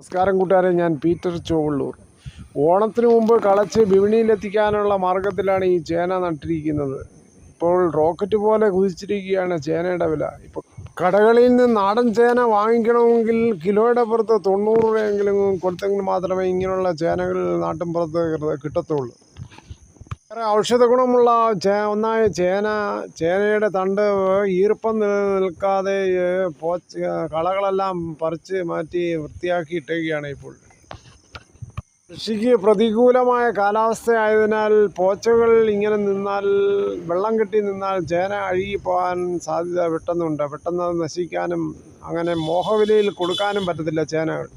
നമസ്കാരം കൂട്ടുകാരെ ഞാൻ പീറ്റർ ചോവള്ളൂർ. ഓണത്തിന് മുമ്പ് കളച്ച് വിപണിയിലെത്തിക്കാനുള്ള മാർഗത്തിലാണ് ഈ ചേന നട്ടിരിക്കുന്നത്. ഇപ്പോൾ റോക്കറ്റ് പോലെ കുതിച്ചിരിക്കുകയാണ് ചേനയുടെ വില. ഇപ്പോൾ കടകളിൽ നിന്ന് നാടൻ ചേന വാങ്ങിക്കണമെങ്കിൽ കിലോയുടെ പുറത്ത് തൊണ്ണൂറ് രൂപയെങ്കിലും കൊടുത്തെങ്കിൽ മാത്രമേ ഇങ്ങനെയുള്ള ചേനകൾ നാട്ടിൻ പുറത്ത് കിട്ടത്തുള്ളൂ. വേറെ ഔഷധ ഗുണമുള്ള ചേ ഒന്നായ ചേന ചേനയുടെ തണ്ട് ഈർപ്പം നിൽക്കാതെ പോച്ച് കളകളെല്ലാം പറിച്ച് മാറ്റി വൃത്തിയാക്കി ഇട്ടേക്കുകയാണ് ഇപ്പോൾ. കൃഷിക്ക് പ്രതികൂലമായ കാലാവസ്ഥയായതിനാൽ പോച്ചകൾ ഇങ്ങനെ നിന്നാൽ വെള്ളം കെട്ടി നിന്നാൽ ചേന അഴുകി പോകാൻ സാധ്യത പെട്ടെന്നുണ്ട്. പെട്ടെന്ന് നശിക്കാനും അങ്ങനെ മോഹവിലയിൽ കൊടുക്കാനും പറ്റത്തില്ല ചേനകൾ.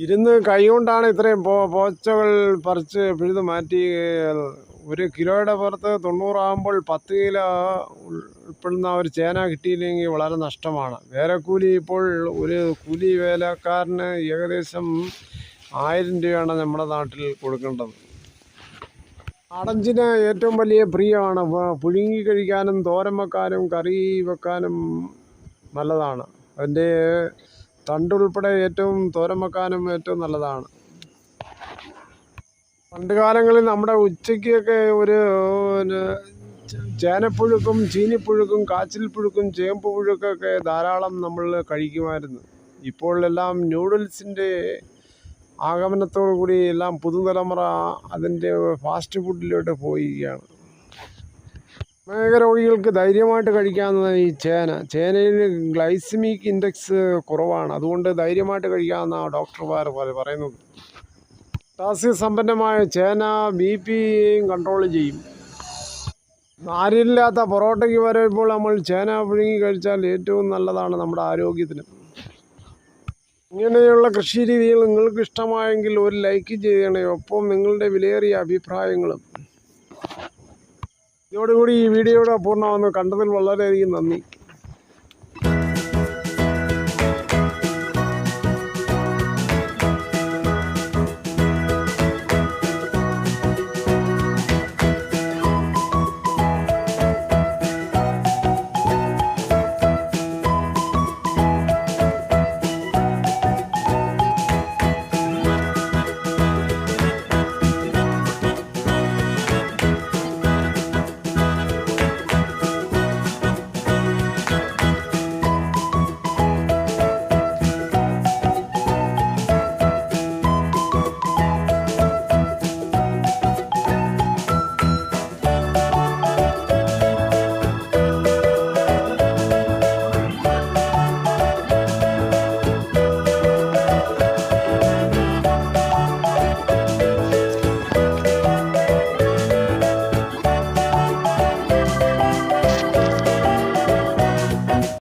ഇരുന്ന് കൈകൊണ്ടാണ് ഇത്രയും പോ പോച്ചകൾ പറിച്ച് പിഴുത് മാറ്റി ഒരു കിലോയുടെ പുറത്ത് തൊണ്ണൂറാകുമ്പോൾ പത്ത് കിലോ ഉൾപ്പെടുന്ന ഒരു ചേന കിട്ടിയില്ലെങ്കിൽ വളരെ നഷ്ടമാണ്. വേലക്കൂലി ഇപ്പോൾ ഒരു കൂലി വേലക്കാരന് ഏകദേശം ആയിരം രൂപയാണ് നമ്മുടെ നാട്ടിൽ കൊടുക്കേണ്ടത്. അടഞ്ചിന് ഏറ്റവും വലിയ പ്രിയമാണ്. പുഴുങ്ങി കഴിക്കാനും തോരൻ വെക്കാനും കറി വെക്കാനും നല്ലതാണ്. അതിന്റെ തണ്ടുൾപ്പെടെ ഏറ്റവും തോരൻ വെക്കാനും ഏറ്റവും നല്ലതാണ്. പണ്ട് കാലങ്ങളിൽ നമ്മുടെ ഉച്ചയ്ക്കൊക്കെ ഒരു ചേനപ്പുഴുക്കും ചീനിപ്പുഴുക്കും കാച്ചിൽ പുഴുക്കും ചേമ്പ് പുഴുക്കൊക്കെ ധാരാളം നമ്മൾ കഴിക്കുമായിരുന്നു. ഇപ്പോൾ എല്ലാം നൂഡിൽസിന്റെ ആഗമനത്തോടു കൂടി എല്ലാം പുതുതലമുറ അതിന്റെ ഫാസ്റ്റ് ഫുഡിലോട്ട് പോയിരിക്കുകയാണ്. പ്രമേഹ രോഗികൾക്ക് ധൈര്യമായിട്ട് കഴിക്കാവുന്ന ഈ ചേന. ചേനയിൽ ഗ്ലൈസമിക് ഇൻഡെക്സ് കുറവാണ്. അതുകൊണ്ട് ധൈര്യമായിട്ട് കഴിക്കാവുന്ന ഡോക്ടർമാർ പറ- പറയുന്നത് പൊട്ടാസ്യം സമ്പന്നമായ ചേന ബി പിയും കൺട്രോൾ ചെയ്യും. നാരില്ലാത്ത പൊറോട്ടയ്ക്ക് വരെ ഇപ്പോൾ നമ്മൾ ചേന പുഴുങ്ങി കഴിച്ചാൽ ഏറ്റവും നല്ലതാണ് നമ്മുടെ ആരോഗ്യത്തിന്. ഇങ്ങനെയുള്ള കൃഷി രീതികൾ നിങ്ങൾക്ക് ഇഷ്ടമായെങ്കിൽ ഒരു ലൈക്ക് ചെയ്യണേ. ഒപ്പം നിങ്ങളുടെ വിലയേറിയ അഭിപ്രായങ്ങളും ഇതോടുകൂടി ഈ വീഡിയോയുടെ പൂർണമാകുന്നു. കണ്ടതിൽ വളരെയധികം നന്ദി.